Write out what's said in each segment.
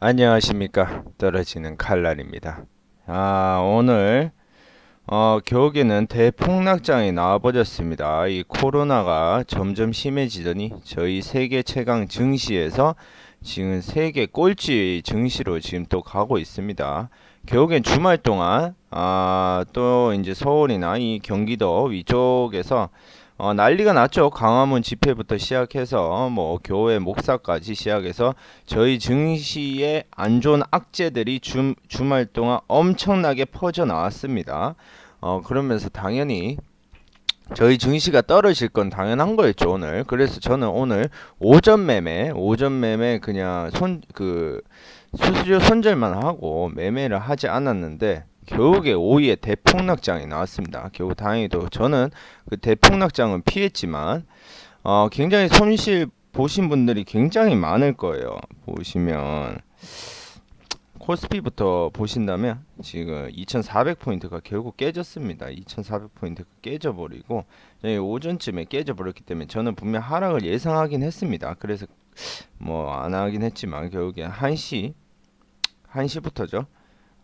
안녕하십니까. 떨어지는 칼날입니다. 아 오늘 어, 겨우에는 대폭락장이 나와버렸습니다. 이 코로나가 점점 심해지더니 저희 세계 최강 증시에서 지금 세계 꼴찌 증시로 지금 또 가고 있습니다. 겨우엔 주말 동안 아, 또 이제 서울이나 이 경기도 위쪽에서 어, 난리가 났죠. 광화문 집회부터 시작해서 뭐 교회 목사까지 시작해서 저희 증시의 안 좋은 악재들이 주, 주말 동안 엄청나게 퍼져 나왔습니다. 어, 그러면서 당연히 저희 증시가 떨어질 건 당연한 거였죠 오늘. 그래서 저는 오늘 오전 매매, 오전 매매 그냥 손 그 수수료 손절만 하고 매매를 하지 않았는데 겨우게 5위에 대폭락장이 나왔습니다. 겨우 다행히도 저는 그 대폭락장은 피했지만 어, 굉장히 손실 보신 분들이 굉장히 많을 거예요. 보시면 코스피부터 보신다면 지금 2,400포인트가 결국 깨졌습니다. 2,400포인트가 깨져버리고 오전쯤에 깨져버렸기 때문에 저는 분명 하락을 예상하긴 했습니다. 그래서 뭐 안 하긴 했지만 결국에 1시 1시부터죠.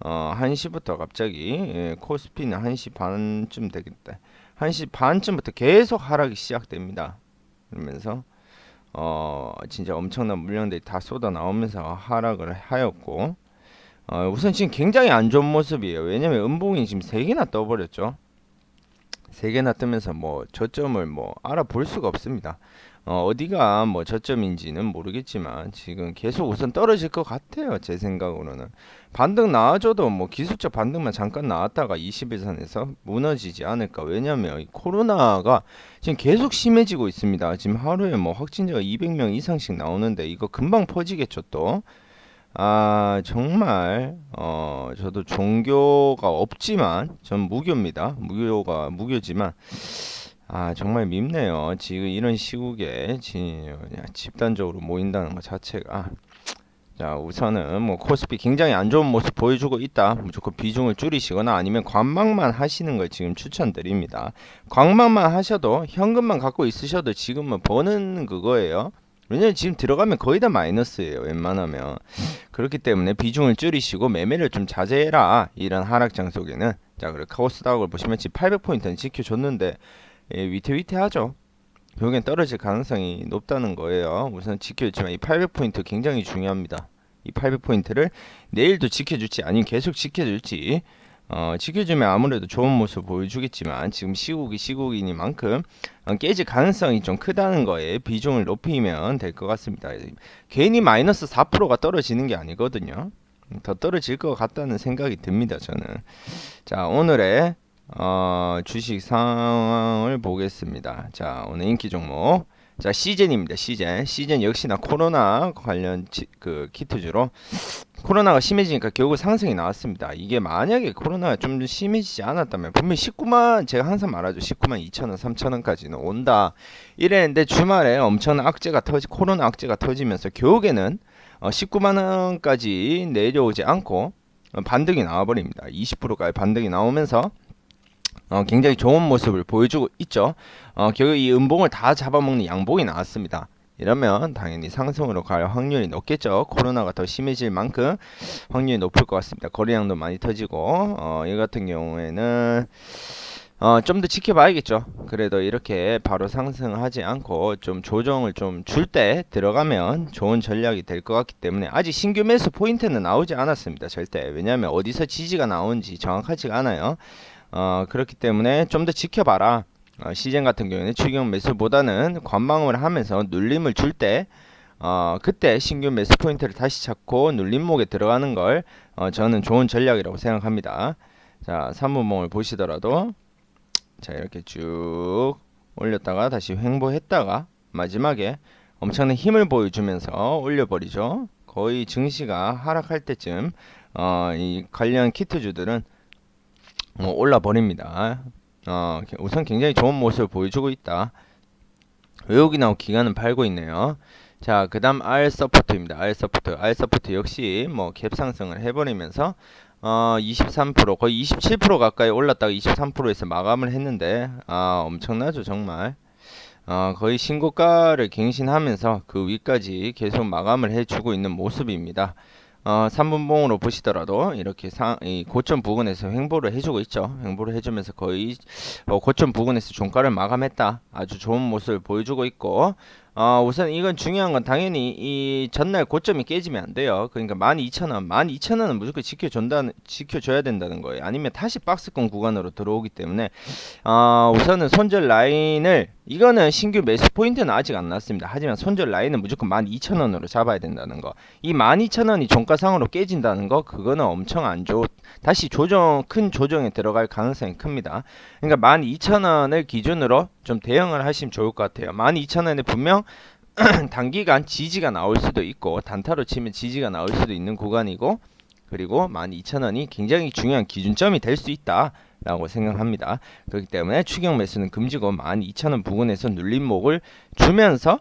어, 1시부터 갑자기 예, 코스피는 1시 반쯤 되겠다. 1시 반쯤부터 계속 하락이 시작됩니다. 그러면서 어, 진짜 엄청난 물량들이 다 쏟아 나오면서 하락을 하였고 어, 우선 지금 굉장히 안 좋은 모습이에요. 왜냐면 음봉이 지금 3개나 떠버렸죠. 3개나 뜨면서 뭐 저점을 뭐 알아볼 수가 없습니다. 어, 어디가 뭐 저점인지는 모르겠지만 지금 계속 우선 떨어질 것 같아요. 제 생각으로는 반등 나와줘도 뭐 기술적 반등만 잠깐 나왔다가 21선에서 무너지지 않을까. 왜냐면 코로나가 지금 계속 심해지고 있습니다. 지금 하루에 뭐 확진자가 200명 이상씩 나오는데 이거 금방 퍼지겠죠 또. 아 정말 어 저도 종교가 없지만 전 무교입니다. 무교가 무교지만 아 정말 밉네요. 지금 이런 시국에 지, 집단적으로 모인다는 것 자체가 자 우선은 뭐 코스피 굉장히 안 좋은 모습 보여주고 있다. 무조건 비중을 줄이시거나 아니면 관망만 하시는 걸 지금 추천드립니다. 관망만 하셔도 현금만 갖고 있으셔도 지금은 버는 그거예요. 왜냐면 지금 들어가면 거의 다 마이너스예요. 웬만하면 그렇기 때문에 비중을 줄이시고 매매를 좀 자제해라. 이런 하락장 속에는 자 그리고 카오스닥을 보시면 지금 800포인트는 지켜줬는데 예, 위태위태하죠. 결국엔 떨어질 가능성이 높다는 거예요. 우선 지켜줬지만 이 800포인트 굉장히 중요합니다. 이 800포인트를 내일도 지켜줄지 아니면 계속 지켜줄지 어, 지켜주면 아무래도 좋은 모습 보여주겠지만 지금 시국이 시국이니만큼 어, 깨질 가능성이 좀 크다는 거에 비중을 높이면 될 것 같습니다. 괜히 마이너스 4%가 떨어지는 게 아니거든요. 더 떨어질 것 같다는 생각이 듭니다. 저는 자 오늘의 어, 주식 상황을 보겠습니다. 자, 오늘 인기 종목. 자, 시젠입니다. 시젠. 시젠 역시나 코로나 관련 지, 그 키트주로 코로나가 심해지니까 결국 상승이 나왔습니다. 이게 만약에 코로나가 좀 심해지지 않았다면 분명히 19만 제가 항상 말하죠. 19만 2천 원, 3천 원까지는 온다. 이랬는데 주말에 엄청난 악재가 터지 코로나 악재가 터지면서 결국에는 어, 19만 원까지 내려오지 않고 반등이 나와버립니다. 20%까지 반등이 나오면서 어, 굉장히 좋은 모습을 보여주고 있죠. 어, 결국 이 음봉을 다 잡아먹는 양봉이 나왔습니다. 이러면 당연히 상승으로 갈 확률이 높겠죠. 코로나가 더 심해질 만큼 확률이 높을 것 같습니다. 거래량도 많이 터지고 어, 이 같은 경우에는 어, 좀 더 지켜봐야겠죠. 그래도 이렇게 바로 상승하지 않고 좀 조정을 좀 줄 때 들어가면 좋은 전략이 될 것 같기 때문에 아직 신규 매수 포인트는 나오지 않았습니다. 절대. 왜냐하면 어디서 지지가 나온지 정확하지가 않아요. 어, 그렇기 때문에 좀 더 지켜봐라. 어, 시즌 같은 경우에는 추경 매수보다는 관망을 하면서 눌림을 줄 때, 어, 그때 신규 매수 포인트를 다시 찾고 눌림목에 들어가는 걸 어, 저는 좋은 전략이라고 생각합니다. 자, 3분봉을 보시더라도 자 이렇게 쭉 올렸다가 다시 횡보했다가 마지막에 엄청난 힘을 보여주면서 올려버리죠. 거의 증시가 하락할 때쯤 어, 이 관련 키트주들은 어, 올라 버립니다. 어, 우선 굉장히 좋은 모습을 보여주고 있다. 외국이 나온 기간은 팔고 있네요. 자, 그 다음 R 서포트입니다. R 서포트. R 서포트 역시 뭐 갭 상승을 해버리면서 어, 23% 거의 27% 가까이 올랐다가 23%에서 마감을 했는데 아, 엄청나죠, 정말. 어, 거의 신고가를 갱신하면서 그 위까지 계속 마감을 해주고 있는 모습입니다. 어, 3분봉으로 보시더라도 이렇게 상, 이 고점 부근에서 횡보를 해주고 있죠. 횡보를 해주면서 거의 어, 고점 부근에서 종가를 마감했다. 아주 좋은 모습을 보여주고 있고 어, 우선 이건 중요한 건 당연히 이 전날 고점이 깨지면 안 돼요. 그러니까 12,000원, 12,000원은 무조건 지켜준다, 지켜줘야 된다는 거예요. 아니면 다시 박스권 구간으로 들어오기 때문에 어, 우선은 손절 라인을 이거는 신규 매수 포인트는 아직 안 났습니다. 하지만 손절 라인은 무조건 12,000원으로 잡아야 된다는 거. 이 12,000원이 종가상으로 깨진다는 거 그거는 엄청 안 좋. 다시 조정 큰 조정에 들어갈 가능성이 큽니다. 그러니까 12,000원을 기준으로 좀 대응을 하시면 좋을 것 같아요. 12,000원에 분명 단기간 지지가 나올 수도 있고 단타로 치면 지지가 나올 수도 있는 구간이고 그리고 12,000원이 굉장히 중요한 기준점이 될 수 있다 라고 생각합니다. 그렇기 때문에 추경 매수는 금지고 12,000원 부근에서 눌림목을 주면서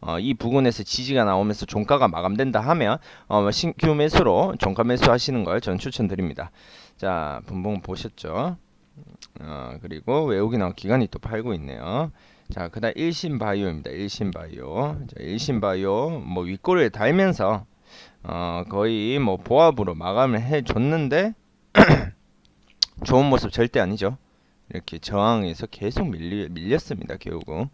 어, 이 부근에서 지지가 나오면서 종가가 마감된다 하면 어, 신규 매수로 종가 매수 하시는 걸 저는 추천드립니다. 자, 분봉 보셨죠? 어, 그리고 외국인 나온 기관이 또 팔고 있네요. 자, 그다음 일신바이오입니다. 일신바이오. 자, 일신바이오 뭐 윗골을 달면서 어, 거의 뭐 보합으로 마감을 해 줬는데 좋은 모습 절대 아니죠. 이렇게 저항에서 계속 밀리, 밀렸습니다. 결국은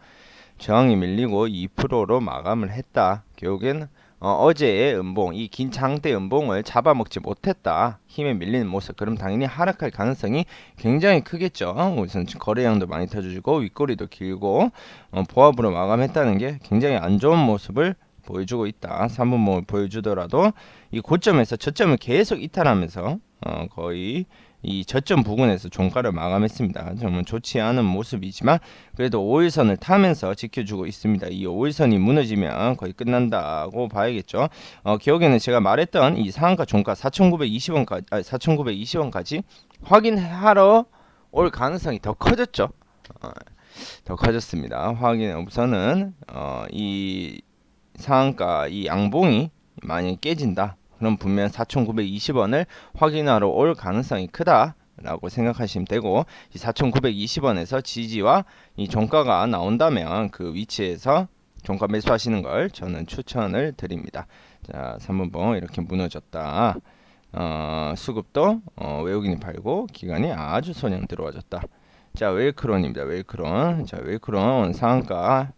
저항이 밀리고 2%로 마감을 했다. 결국엔 어, 어제의 음봉, 이 긴 장대 음봉을 잡아먹지 못했다. 힘에 밀리는 모습. 그럼 당연히 하락할 가능성이 굉장히 크겠죠. 우선 거래량도 많이 터주고 윗꼬리도 길고 어, 보합으로 마감했다는 게 굉장히 안 좋은 모습을 보여주고 있다. 3분봉을 보여주더라도 이 고점에서 저점을 계속 이탈하면서 어, 거의 이 저점 부근에서 종가를 마감했습니다. 정말 좋지 않은 모습이지만 그래도 5일선을 타면서 지켜주고 있습니다. 이 5일선이 무너지면 거의 끝난다고 봐야겠죠. 어, 기억에는 제가 말했던 이 상한가 종가 4,920원까지 아, 4,920원까지 확인하러 올 가능성이 더 커졌죠. 어, 더 커졌습니다. 확인 우선은 어, 이 상한가 이 양봉이 만약에 깨진다. 그럼 분명 4,920원을 확인하러 올 가능성이 크다 라고 생각하시면 되고 이 4,920원에서 지지와 이 종가가 나온다면 그 위치에서 종가 매수하시는 걸 저는 추천을 드립니다. 자, 3분봉 이렇게 무너졌다. 어, 수급도 어, 외국인이 팔고 기간이 아주 손양 들어와졌다. 자, 웨이크론입니다. 웨이크론. 자, 웨이크론 상한가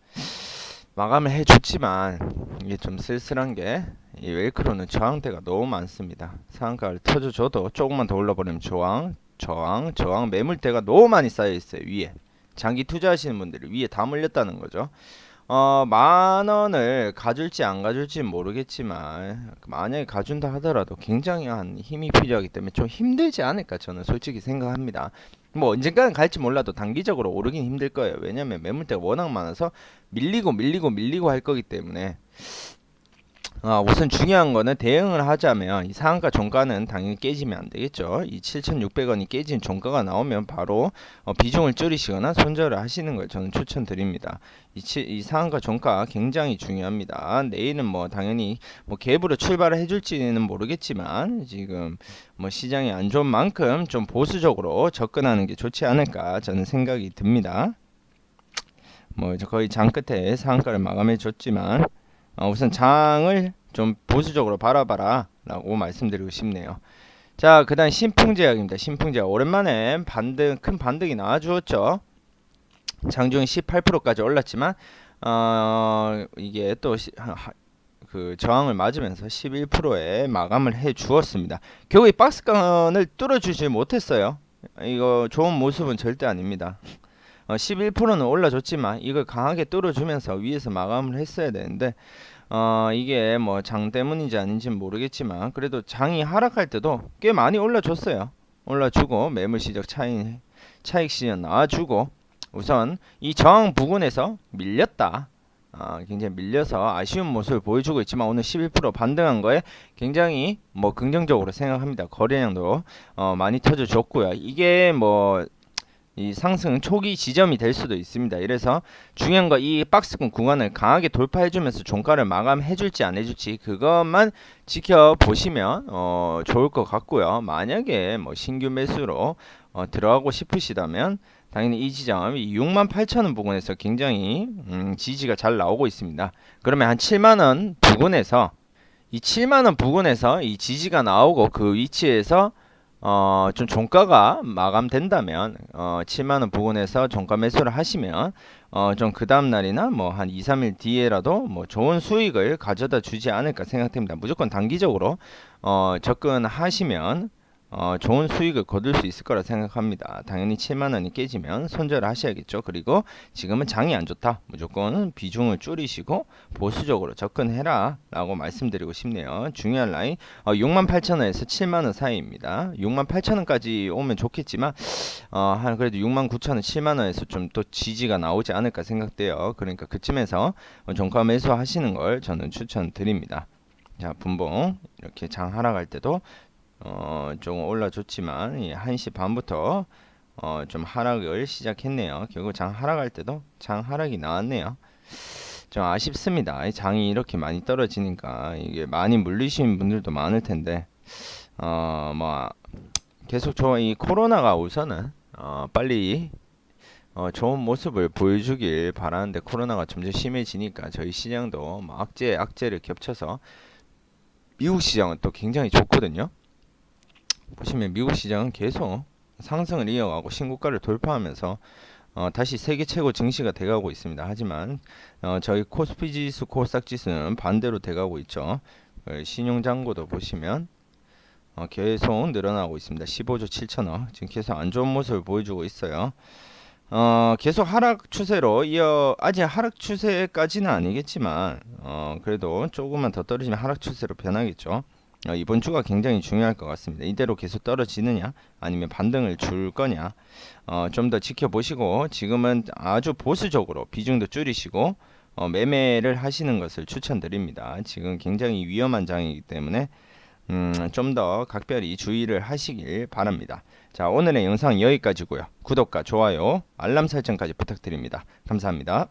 마감을 해줬지만 이게 좀 쓸쓸한 게이 웨이크로는 저항대가 너무 많습니다. 상한가를 터져줘도 조금만 더 올라버리면 저항, 저항, 저항 매물대가 너무 많이 쌓여 있어요 위에. 장기 투자하시는 분들이 위에 다 물렸다는 거죠. 어, 만 원을 가줄지 안 가줄지 모르겠지만 만약에 가준다 하더라도 굉장한 힘이 필요하기 때문에 좀 힘들지 않을까 저는 솔직히 생각합니다. 뭐 언젠가는 갈지 몰라도 단기적으로 오르긴 힘들 거예요. 왜냐면 매물대가 워낙 많아서 밀리고 밀리고 밀리고 할 거기 때문에 아, 우선 중요한 거는 대응을 하자면 이 상한가 종가는 당연히 깨지면 안 되겠죠. 이 7,600원이 깨진 종가가 나오면 바로 어, 비중을 줄이시거나 손절을 하시는 걸 저는 추천드립니다. 이, 치, 이 상한가 종가 굉장히 중요합니다. 내일은 뭐 당연히 뭐 갭으로 출발을 해줄지는 모르겠지만 지금 뭐 시장이 안 좋은 만큼 좀 보수적으로 접근하는 게 좋지 않을까 저는 생각이 듭니다. 뭐 거의 장 끝에 상한가를 마감해 줬지만 어, 우선 장을 좀 보수적으로 바라봐라 라고 말씀드리고 싶네요 자 그 다음 신풍제약입니다 신풍제약 오랜만에 반등 큰 반등이 나와주었죠 장중이 18%까지 올랐지만 어, 이게 또그 저항을 맞으면서 11%에 마감을 해 주었습니다. 결국 이 박스권을 뚫어주지 못했어요. 이거 좋은 모습은 절대 아닙니다. 어, 11%는 올라줬지만 이걸 강하게 뚫어주면서 위에서 마감을 했어야 되는데 어, 이게 뭐 장 때문인지 아닌지는 모르겠지만 그래도 장이 하락할 때도 꽤 많이 올라줬어요. 올라주고 매물 시적 차익 차익 시전 나와주고 우선 이 저항 부근에서 밀렸다. 아, 굉장히 밀려서 아쉬운 모습을 보여주고 있지만 오늘 11% 반등한 거에 굉장히 뭐 긍정적으로 생각합니다. 거래량도 어, 많이 터져줬고요. 이게 뭐 이 상승 초기 지점이 될 수도 있습니다. 이래서 중요한 거 이 박스권 구간을 강하게 돌파해주면서 종가를 마감해줄지 안 해줄지 그것만 지켜보시면 어, 좋을 것 같고요. 만약에 뭐 신규 매수로 어, 들어가고 싶으시다면 당연히 이 지점 이 68,000원 부근에서 굉장히 음, 지지가 잘 나오고 있습니다. 그러면 한 7만 원 부근에서 이 7만 원 부근에서 이 지지가 나오고 그 위치에서 어, 좀 종가가 마감된다면 어, 7만원 부근에서 종가 매수를 하시면 어, 좀 그 다음 날이나 뭐 한 2, 3일 뒤에라도 뭐 좋은 수익을 가져다 주지 않을까 생각됩니다. 무조건 단기적으로 어, 접근하시면 어, 좋은 수익을 거둘 수 있을 거라 생각합니다. 당연히 7만 원이 깨지면 손절을 하셔야겠죠. 그리고 지금은 장이 안 좋다. 무조건 비중을 줄이시고 보수적으로 접근해라 라고 말씀드리고 싶네요. 중요한 라인 어, 6만 8천 원에서 7만 원 사이입니다. 6만 8천 원까지 오면 좋겠지만 어, 한 그래도 6만 9천 원, 7만 원에서 좀 또 지지가 나오지 않을까 생각돼요. 그러니까 그쯤에서 어, 종가 매수하시는 걸 저는 추천드립니다. 자, 분봉 이렇게 장 하락할 때도 어, 좀 올라줬지만 이 1시 반부터 어, 좀 하락을 시작했네요. 결국 장 하락할 때도 장 하락이 나왔네요. 좀 아쉽습니다. 이 장이 이렇게 많이 떨어지니까 이게 많이 물리신 분들도 많을 텐데 어, 뭐 계속 저 이 코로나가 우선은 어, 빨리 어, 좋은 모습을 보여주길 바라는데 코로나가 점점 심해지니까 저희 시장도 뭐 악재 악재를 겹쳐서 미국 시장은 또 굉장히 좋거든요. 보시면 미국 시장은 계속 상승을 이어가고 신고가를 돌파하면서 어, 다시 세계 최고 증시가 돼가고 있습니다. 하지만 어, 저희 코스피 지수, 코스닥 지수는 반대로 돼가고 있죠. 어, 신용 잔고도 보시면 어, 계속 늘어나고 있습니다. 15조 7천억 지금 계속 안 좋은 모습을 보여주고 있어요. 어, 계속 하락 추세로 이어 아직 하락 추세까지는 아니겠지만 어, 그래도 조금만 더 떨어지면 하락 추세로 변하겠죠. 어, 이번 주가 굉장히 중요할 것 같습니다. 이대로 계속 떨어지느냐 아니면 반등을 줄 거냐 어, 좀 더 지켜보시고 지금은 아주 보수적으로 비중도 줄이시고 어, 매매를 하시는 것을 추천드립니다. 지금 굉장히 위험한 장이기 때문에 음, 좀 더 각별히 주의를 하시길 바랍니다. 자 오늘의 영상 여기까지고요. 구독과 좋아요 알람 설정까지 부탁드립니다. 감사합니다.